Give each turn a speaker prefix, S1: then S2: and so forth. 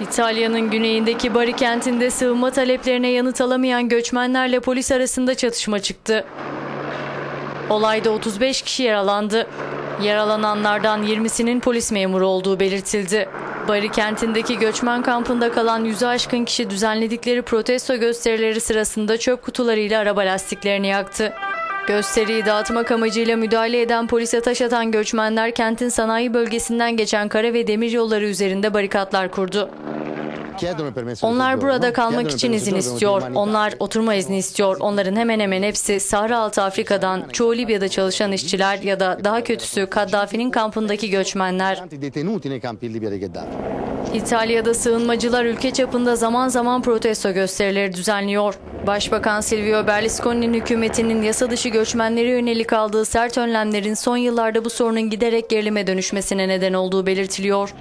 S1: İtalya'nın güneyindeki Bari kentinde sığınma taleplerine yanıt alamayan göçmenlerle polis arasında çatışma çıktı. Olayda 35 kişi yaralandı. Yaralananlardan 20'sinin polis memuru olduğu belirtildi. Bari kentindeki göçmen kampında kalan yüzü aşkın kişi düzenledikleri protesto gösterileri sırasında çöp kutularıyla araba lastiklerini yaktı. Gösteriyi dağıtmak amacıyla müdahale eden polise taş atan göçmenler kentin sanayi bölgesinden geçen kara ve demir yolları üzerinde barikatlar kurdu. Onlar burada kalmak için izin istiyor. Onlar oturma izni istiyor. Onların hemen hemen hepsi Sahra Altı Afrika'dan, çoğu Libya'da çalışan işçiler ya da daha kötüsü Kaddafi'nin kampındaki göçmenler. İtalya'da sığınmacılar ülke çapında zaman zaman protesto gösterileri düzenliyor. Başbakan Silvio Berlusconi'nin hükümetinin yasa dışı göçmenlere yönelik aldığı sert önlemlerin son yıllarda bu sorunun giderek gerilime dönüşmesine neden olduğu belirtiliyor.